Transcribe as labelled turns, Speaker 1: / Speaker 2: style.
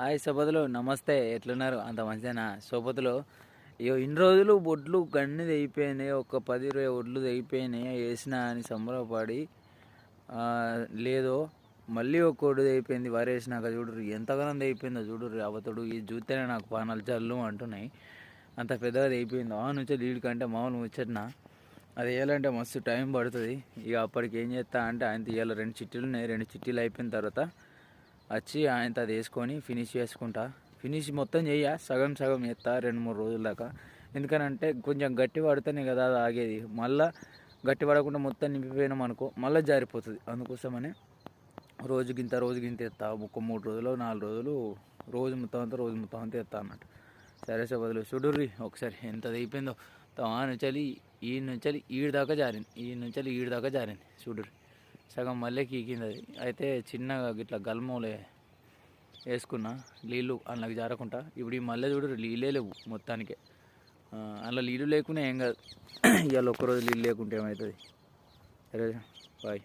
Speaker 1: Hi సోపతులు నమస్తే. ఎట్లున్నారు? అంత మంచిదేనా? సోపతులు ఇగో ఇన్ని రోజులు ఒడ్లు గన్ని తెగిపోయినాయి. ఒక పది ఇరవై ఒడ్లు తెగిపోయినాయి. వేసిన అని సంబరపడి లేదో మళ్ళీ ఒక ఒడ్డు తెగిపోయింది. వరి వేసినాక చూడరు ఎంతగానో తెగిపోయిందో చూడరు అవతడు ఈ చూస్తేనే నాకు పానాలు చల్లు అంటున్నాయి. అంత పెద్దగా తెగిపోయింది. ఆ నుంచి లీడ్ కంటే మామూలు ముచ్చట్న? అది వేయాలంటే మస్తు టైం పడుతుంది. ఇక అప్పటికి ఏం చేస్తా అంటే ఆయన తీయాలి. రెండు చిట్టీలు ఉన్నాయి. రెండు చిట్టీలు అయిపోయిన తర్వాత వచ్చి ఆయనతో అది వేసుకొని ఫినిష్ చేసుకుంటా. ఫినిష్ మొత్తం చేయ సగం సగం చేస్తా రెండు మూడు రోజుల దాకా. ఎందుకనంటే కొంచెం గట్టి పడితేనే కదా అది ఆగేది. మళ్ళా గట్టి పడకుండా మొత్తం నింపిపోయినాం అనుకో మళ్ళీ జారిపోతుంది. అందుకోసమనే రోజు గింత రోజు గింత ఎత్తా ఒక మూడు రోజులు నాలుగు రోజులు రోజు మొత్తం అంతా రోజు మొత్తం అంతా ఎత్తా అన్నట్టు. సరే సార్ బదులు చూడుర్రి ఒకసారి ఎంత అయిపోయిందో. తా నుంచి ఈ నుంచి ఈడ దాకా జారింది. ఈ నుంచి ఈడ దాకా జారింది. చూడుర్రి. సగం మళ్ళీ కీకింది అది అయితే చిన్నగా ఇట్లా గల్మోలే వేసుకున్నా. నీళ్ళు అందులోకి జారకుండా. ఇప్పుడు ఈ మళ్ళీ చూడు నీళ్ళే లేవు మొత్తానికి. అందులో నీళ్ళు లేకున్నా ఏం కాదు. ఇవాళ ఒక్కరోజు నీళ్ళు లేకుంటే ఏమవుతుంది? సరే బాయ్.